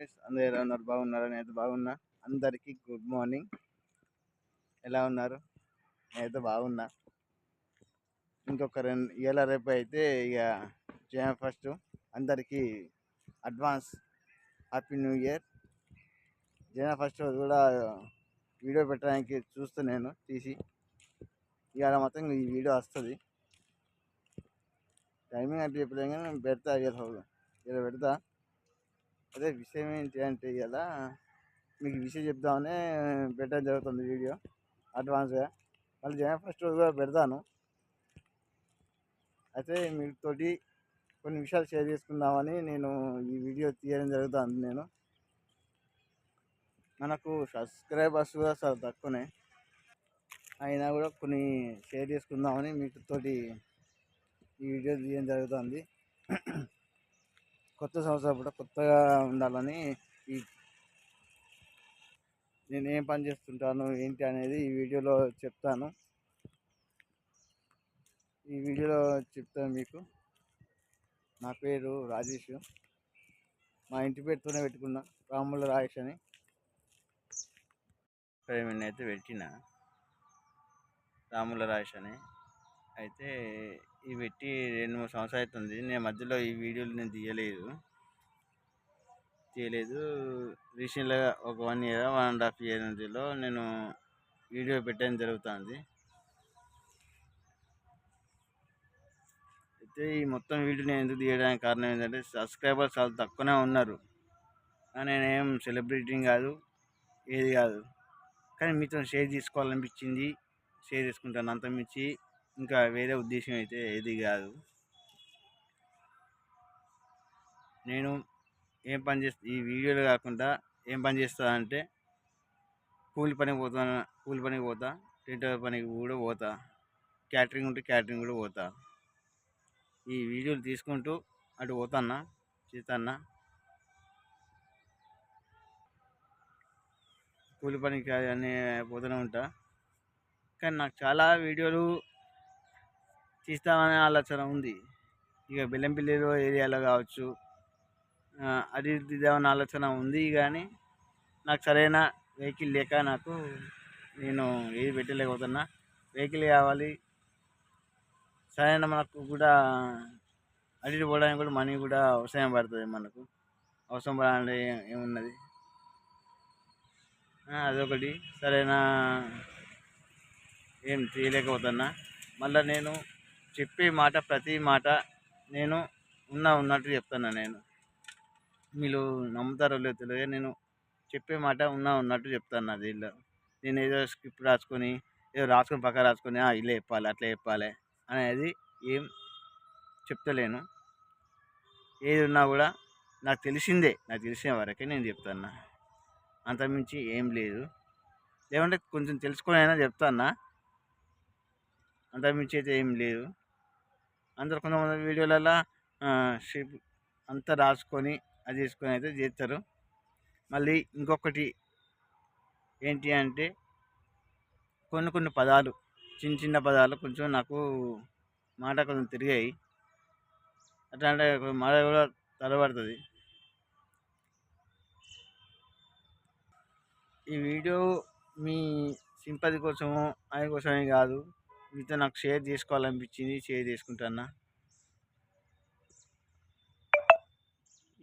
అందరు ఎలా ఉన్నారు? బాగున్నారా? నేనైతే బాగున్నా. అందరికీ గుడ్ మార్నింగ్. ఎలా ఉన్నారు? నేనైతే బాగున్నా. ఇంకొక రెండు ఇవాళ రేపు అయితే ఇక జన ఫస్ట్. అందరికీ advance happy new year. Jan first రోజు కూడా వీడియో పెట్టడానికి చూస్తా నేను తీసి. ఇవాళ మొత్తం ఈ వీడియో వస్తుంది. టైమింగ్ అంటే చెప్పలేము కానీ నేను పెడతా ఇవాళ ఇలా పెడతా. అదే విషయం ఏంటి అంటే ఇలా మీకు విషయం చెప్దామనే పెట్టడం జరుగుతుంది వీడియో అడ్వాన్స్గా. మళ్ళీ జనవరి ఫస్ట్ రోజు కూడా పెడతాను. అయితే మీతోటి కొన్ని విషయాలు షేర్ చేసుకుందామని నేను ఈ వీడియో తీయడం జరుగుతుంది నేను. మనకు సబ్స్క్రైబర్స్ కూడా చాలా తక్కువనే. అయినా కూడా కొన్ని షేర్ చేసుకుందామని మీతోటి ఈ వీడియో తీయడం జరుగుతుంది. కొత్త సంవత్సరం కూడా కొత్తగా ఉండాలని ఈ నేను ఏం పని చేస్తుంటాను ఏంటి అనేది ఈ వీడియోలో చెప్తాను. ఈ వీడియోలో చెప్తాను మీకు. నా పేరు రాజేష్. మా ఇంటి పేరుతోనే పెట్టుకున్నా రాముల రాజేష్ అని. పేమెంట్ అయితే పెట్టిన రాముల రాజేష్ అని. అయితే ఇవి పెట్టి రెండు మూడు సంవత్సరాలు అవుతుంది. నేను మధ్యలో ఈ వీడియోలు నేను తీయలేదు. తీయలేదు. రీసెంట్గా ఒక one year one and half year నుంచిలో నేను వీడియో పెట్టడం జరుగుతుంది. అయితే ఈ మొత్తం వీడియో నేను ఎందుకు తీయడానికి కారణం ఏంటంటే సబ్స్క్రైబర్స్ చాలా తక్కువనే ఉన్నారు. నేనేం సెలబ్రిటీ కాదు ఏది కాదు. కానీ మీతో షేర్ చేసుకోవాలనిపించింది షేర్ చేసుకుంటాను అంతమించి ఇంకా వేరే ఉద్దేశం అయితే ఏది కాదు. నేను ఏం పని చేస్తా ఈ వీడియోలు కాకుండా ఏం పని చేస్తా అంటే కూలి పనికి పోతాను కూలి పనికి పోతా టెంటర్ పనికి కూడా పోతా క్యాటరింగ్ ఉంటే క్యాటరింగ్ కూడా పోతా. ఈ వీడియోలు తీసుకుంటూ అటు పోతాన్నా చేస్తాన్నా కూలి పనికి అనే పోతూనే ఉంటా. కానీ నాకు చాలా వీడియోలు తీస్తామనే ఆలోచన ఉంది. ఇక బెల్లంపల్లిలో ఏరియాలో కావచ్చు అది తీద్దామని ఆలోచన ఉంది కానీ నాకు సరైన వెహికల్ లేక నాకు నేను ఏది పెట్టలేకపోతున్నా. వెహికల్ కావాలి. సరైన మనకు కూడా అడిగి పోవడానికి కూడా మనీ కూడా అవసరం పడుతుంది మనకు. అవసరం పడాలంటే ఏమున్నది? అదొకటి. సరైన ఏం చేయలేకపోతున్నా. మళ్ళీ నేను చెప్పే మాట ప్రతి మాట నేను ఉన్నా ఉన్నట్టు చెప్తాను నేను. మీరు నమ్ముతారో లేదో తెలియదు నేను చెప్పే మాట ఉన్నా ఉన్నట్టు చెప్తాను నా దీనిలో. నేను ఏదో స్క్రిప్ట్ రాసుకొని ఏదో రాసుకొని పక్క రాసుకొని ఇలా చెప్పాలి అట్లా చెప్పాలి అనేది ఏం చెప్తలేను. ఏది ఉన్నా కూడా నాకు తెలిసిందే నాకు తెలిసిన వరకే నేను చెప్తాను అంతకుమించి ఏం లేదు. లేకుంటే కొంచెం తెలుసుకొని అయినా చెప్తాను అంతకుమించి అయితే ఏం లేదు. అందరు కొంతమంది వీడియోలలో షేప్ అంతా రాసుకొని అది చేసుకొని అయితే చేస్తారు. మళ్ళీ ఇంకొకటి ఏంటి అంటే కొన్ని కొన్ని పదాలు చిన్న చిన్న పదాలు కొంచెం నాకు మాట కొంచెం తిరిగాయి. అట్లా అంటే మాట కూడా తలబడుతుంది ఈ వీడియో మీ సింపతి కోసము ఆయన కోసమే కాదు. మీతో నాకు షేర్ చేసుకోవాలనిపించింది షేర్ చేసుకుంటాను?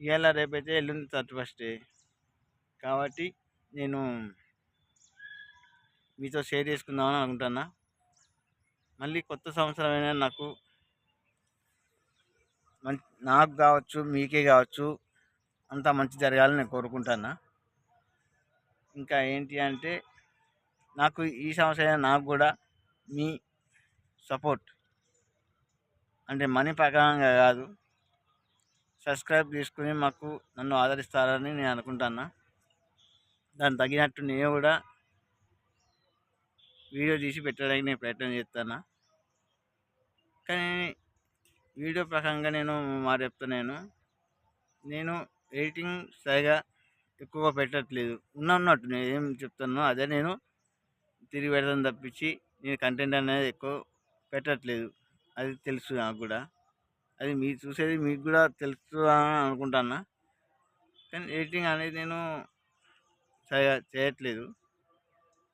ఇవాళ రేపైతే ఎల్లుంది థర్టీ ఫస్ట్ కాబట్టి నేను మీతో షేర్ చేసుకుందామని అనుకుంటున్నా మళ్ళీ కొత్త సంవత్సరం అయినా నాకు నాకు కావచ్చు మీకే కావచ్చు అంతా మంచి జరగాలని నేను కోరుకుంటున్నా ఇంకా ఏంటి అంటే నాకు ఈ సంవత్సరం నాకు కూడా మీ సపోర్ట్. అంటే మనీ ప్రకారంగా కాదు. సబ్స్క్రైబ్ చేసుకుని మాకు నన్ను ఆదరిస్తారని నేను అనుకుంటున్నా. దానికి తగినట్టు నేను కూడా వీడియో తీసి పెట్టడానికి నేను ప్రయత్నం చేస్తాను కానీ వీడియో ప్రకారంగా నేను మాట చెప్తున్నాను. నేను ఎడిటింగ్ సరిగా ఎక్కువగా పెట్టట్లేదు. ఉన్న ఉన్నట్టు నేను ఏం చెప్తున్నానో అదే నేను తిరిగి పెడతాను తప్పించి నేను కంటెంట్ అనేది ఎక్కువ పెట్టట్లేదు. అది తెలుసు నాకు కూడా. అది మీరు చూసేది మీకు కూడా తెలుసు అని అనుకుంటున్నా. కానీ ఎడిటింగ్ అనేది నేను చేయ చేయట్లేదు.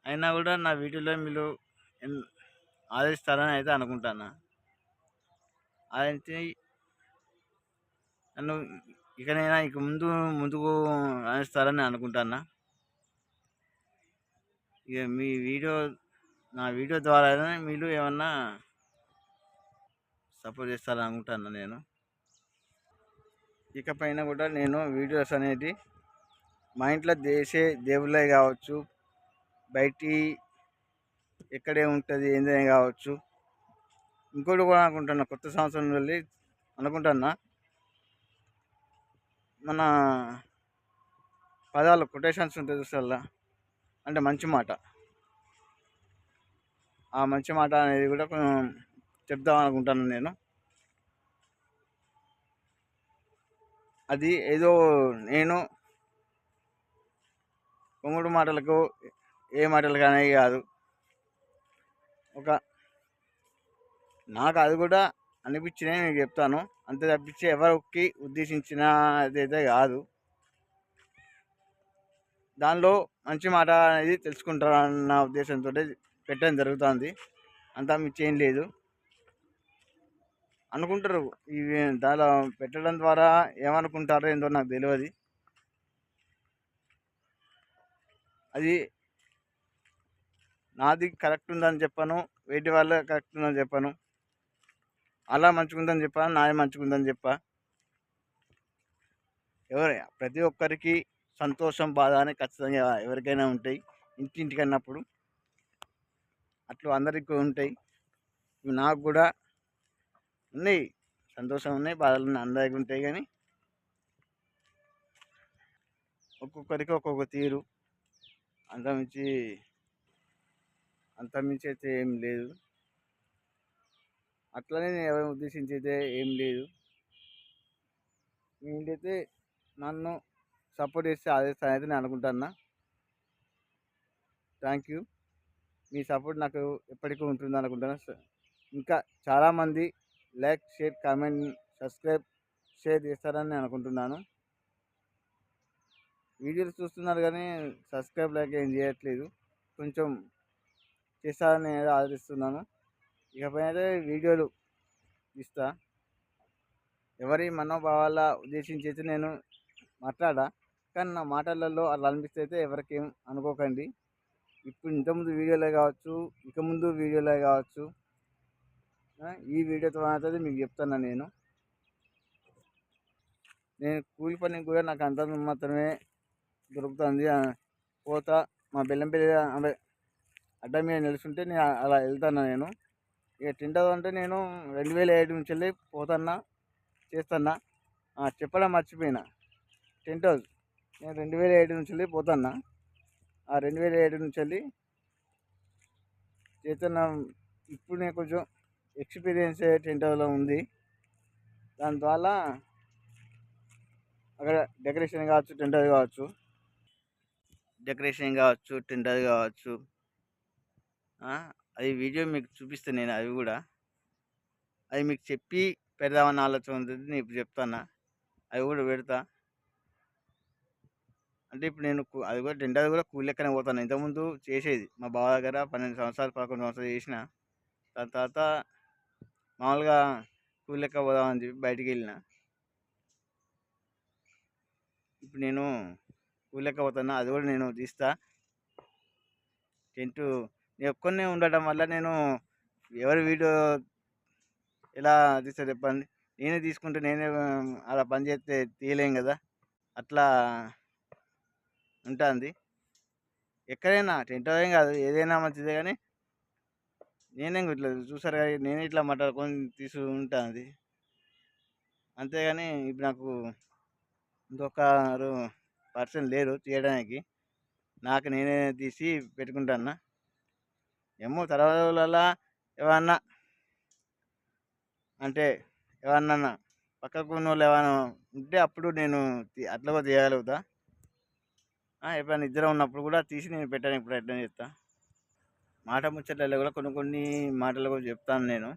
అయినా కూడా నా వీడియోలో మీరు ఆదరిస్తారని అయితే అనుకుంటాను ఆదరించి నన్ను ఇకనైనా ఇక ముందు ముందుకు ఆదరిస్తారని అనుకుంటాను ఇక మీ వీడియో నా వీడియో ద్వారా మీరు ఏమన్నా సపోర్ట్ చేస్తారని అనుకుంటాను నేను. ఇకపైన కూడా నేను వీడియోస్ అనేది మా ఇంట్లో చేసే దేవుళ్ళే కావచ్చు బయటి ఎక్కడే ఉంటుంది ఏందని కావచ్చు. ఇంకోటి కూడా అనుకుంటున్నా కొత్త సంవత్సరం వెళ్ళి అనుకుంటున్నా మన పదాలు కొటేషన్స్ ఉంటుంది అసలు అంటే మంచి మాట. ఆ మంచి మాట అనేది కూడా కొంచెం చెప్దాం అనుకుంటాను నేను. అది ఏదో నేను పొంగుడు మాటలకు ఏ మాటలు కానీ కాదు. ఒక నాకు అది కూడా అనిపించినే నేను చెప్తాను. అంతే తప్పించి ఎవరికి ఉద్దేశించిన అదైతే కాదు. దానిలో మంచి మాట అనేది తెలుసుకుంటారన్న ఉద్దేశంతో పెట్టడం జరుగుతుంది. అంతా మించి ఏం లేదు. అనుకుంటారు ఇవి దానిలో పెట్టడం ద్వారా ఏమనుకుంటారో ఏందో నాకు తెలియదు అది నాది కరెక్ట్ ఉందని చెప్పాను వేటి వాళ్ళ కరెక్ట్ ఉందని చెప్పాను. అలా మంచుకుందని చెప్పాను నాది మంచుకుందని చెప్పా. ఎవరు ప్రతి ఒక్కరికి సంతోషం బాధ అని ఖచ్చితంగా ఎవరికైనా ఉంటాయి. ఇంటింటికి అన్నప్పుడు అట్లా అందరికీ ఉంటాయి. ఇవి నాకు కూడా ఉన్నాయి. సంతోషం ఉన్నాయి బాధలు ఉన్నాయి అందరికీ ఉంటాయి కానీ ఒక్కొక్కరికి ఒక్కొక్క తీరు. అంతమించి అంతమించి అయితే ఏం లేదు. అట్లనే నేను ఎవరిని ఉద్దేశించి అయితే ఏం లేదు. ఏంటైతే నన్ను సపోర్ట్ చేస్తే ఆదేస్తానైతే నేను అనుకుంటున్నా. Thank you. మీ సపోర్ట్ నాకు ఎప్పటికీ ఉంటుంది అనుకుంటున్నాను ఇంకా చాలామంది like share comment subscribe share చేస్తారని నేను అనుకుంటున్నాను. వీడియోలు చూస్తున్నారు కానీ సబ్స్క్రైబ్ లైక్ ఏం చేయట్లేదు. కొంచెం చేస్తారని ఆదరిస్తున్నాను ఇకపై అయితే వీడియోలు ఇస్తా ఎవరి మనోభావాల ఉద్దేశించి అయితే నేను మాట్లాడా కానీ నా మాటలలో అలా అనిపిస్తే అయితే ఎవరికి ఏం అనుకోకండి. ఇప్పుడు ఇంతకుముందు వీడియోలే కావచ్చు ఇక ముందు వీడియోలే కావచ్చు ఈ వీడియోతో తర్వాత మీకు చెప్తాను నేను. నేను కూలి పని కూడా నాకు అంత మాత్రమే దొరుకుతుంది. ఆ, పోతా మా బెల్లంపల్లి అదే అడ్డ మీద నిలుచుంటే నేను అలా వెళ్తాను నేను. ఇక తింటది అంటే నేను రెండు వేల ఏడు నుంచి వెళ్ళి పోతున్నా చేస్తున్నా. చెప్పడం మర్చిపోయినా. టెంట్ హౌస్ నేను రెండు వేల ఏడు నుంచి వెళ్ళి పోతున్నా. రెండు వేల ఏడు నుంచి వెళ్ళి చేస్తున్నా ఇప్పుడు నేను కొంచెం ఎక్స్పీరియన్స్ టెంట్ ఉంది. దాని ద్వారా అక్కడ డెకరేషన్ కావచ్చు టెంటర్ కావచ్చు. డెకరేషన్ కావచ్చు టెంటర్ కావచ్చు. అది వీడియో మీకు చూపిస్తాను నేను అవి కూడా. అది మీకు చెప్పి పెడదామన్న ఆలోచన ఉంది నేను ఇప్పుడు చెప్తాను? అవి కూడా పెడతా. అంటే ఇప్పుడు నేను అది కూడా రెండోది కూడా కూలి లెక్కనే పోతాను. ఇంతకుముందు చేసేది మా బావ దగ్గర పన్నెండు సంవత్సరాలు పదకొండు సంవత్సరాలు చేసిన దాని తర్వాత మామూలుగా కూలి లెక్క పోదామని చెప్పి బయటికి వెళ్ళిన. ఇప్పుడు నేను కూలి లెక్క పోతాను అది కూడా నేను తీస్తా. టెంట్ నేను ఒక్కనే ఉండటం వల్ల నేను ఎవరి వీడియో ఎలా తీస్తా చెప్పండి? నేనే తీసుకుంటే నేనే అలా పని చేస్తే తీయలేం కదా? అట్లా ఉంటుంది. ఎక్కడైనా టెంట్ ఏం కాదు ఏదైనా మంచిదే కానీ నేనేం ఇట్లా చూసారు కానీ నేను ఇట్లా మాట్లాడుకొని తీసు ఉంటుంది. అంతేగాని ఇప్పుడు నాకు ఇంకొకరు పర్సన్ లేరు తీయడానికి. నాకు నేనే తీసి పెట్టుకుంటాను ఏమో తర్వాత రోజులలో ఏమన్నా అంటే ఏమన్నా పక్కకు ఉన్న వాళ్ళు ఏమైనా ఉంటే అప్పుడు నేను అట్లా తీయగలుగుతా. ఎప్పుడైనా నిద్ర ఉన్నప్పుడు కూడా తీసి నేను పెట్టాను ఇప్పుడు ఎట్లా చెప్తా మాట ముచ్చట్లలో కూడా కొన్ని కొన్ని మాటలు కూడా చెప్తాను నేను.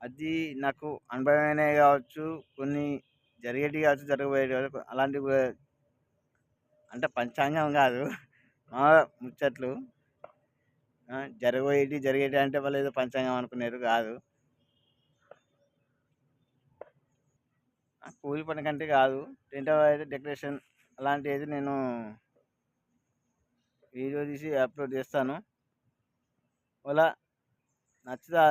అది నాకు అనుభవమైనవి కావచ్చు కొన్ని జరిగేటివి కావచ్చు జరగబోయేవి కావచ్చు అలాంటివి కూడా అంటే పంచాంగం కాదు. మా ముచ్చట్లు జరగబోయేటి జరిగేటి అంటే వాళ్ళు ఏదో పంచాంగం అనుకునేది కాదు. కూలి పని కంటే కాదు. టెంట్ అయితే డెకరేషన్ అలాంటివి నేను వీడియో తీసి అప్లోడ్ చేస్తాను. అలా నచ్చుతా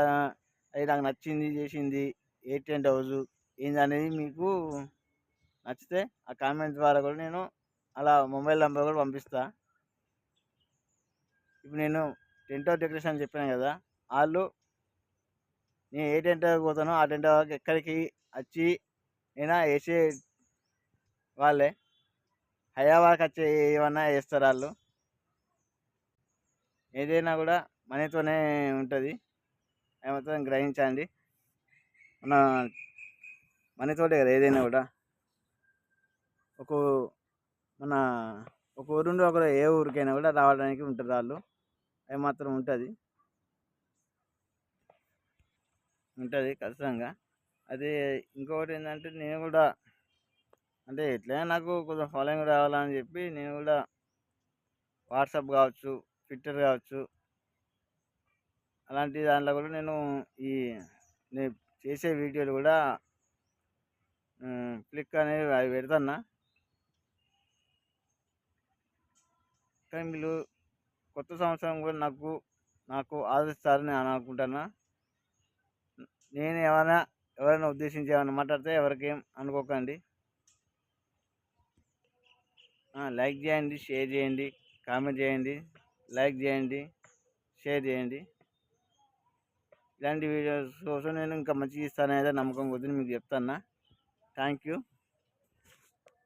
అది నాకు నచ్చింది చేసింది ఏ టెంట్ హౌస్ ఏంది అనేది మీకు నచ్చితే ఆ కామెంట్ ద్వారా కూడా నేను అలా మొబైల్ నెంబర్ కూడా పంపిస్తా. ఇప్పుడు నేను టెంట్ హౌస్ డెకరేషన్ చెప్పాను కదా వాళ్ళు నేను ఏ టెంట్ పోతానో ఆ టెంట్ ఎక్కడికి వచ్చి నేను వేసే వాళ్ళే. హైదరాబాద్కి వచ్చి ఏమన్నా వేస్తారు వాళ్ళు. ఏదైనా కూడా మనీతోనే ఉంటుంది. అది గ్రహించండి. మన మనీతోటే కదా ఏదైనా కూడా. ఒక మన ఒక ఊరు నుండి ఒక ఏ ఊరికైనా కూడా రావడానికి ఉంటుంది వాళ్ళు. అది మాత్రం ఉంటుంది. ఉంటుంది ఖచ్చితంగా. అది ఇంకొకటి ఏంటంటే నేను కూడా అంటే ఎట్లయినా నాకు కొంచెం ఫాలోయింగ్ రావాలని చెప్పి నేను కూడా వాట్సాప్ కావచ్చు ట్విట్టర్ కావచ్చు. అలాంటి దాంట్లో కూడా నేను ఈ నేను చేసే వీడియోలు కూడా క్లిక్ అనేది అవి పెడతాను కానీ వీళ్ళు కొత్త సంవత్సరం కూడా నాకు నాకు ఆదరిస్తారని నేను అనుకుంటున్నా. నేను ఏమైనా ఎవరైనా ఉద్దేశించి ఏమైనా మాట్లాడితే ఎవరికేం అనుకోకండి. లైక్ చేయండి షేర్ చేయండి కామెంట్ చేయండి. లైక్ చేయండి షేర్ చేయండి. ఇలాంటి వీడియోస్ కోసం నేను ఇంకా మంచిగా ఇస్తాననేది నమ్మకం కొద్దిని మీకు చెప్తాను thank you.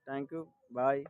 Thank you. Bye.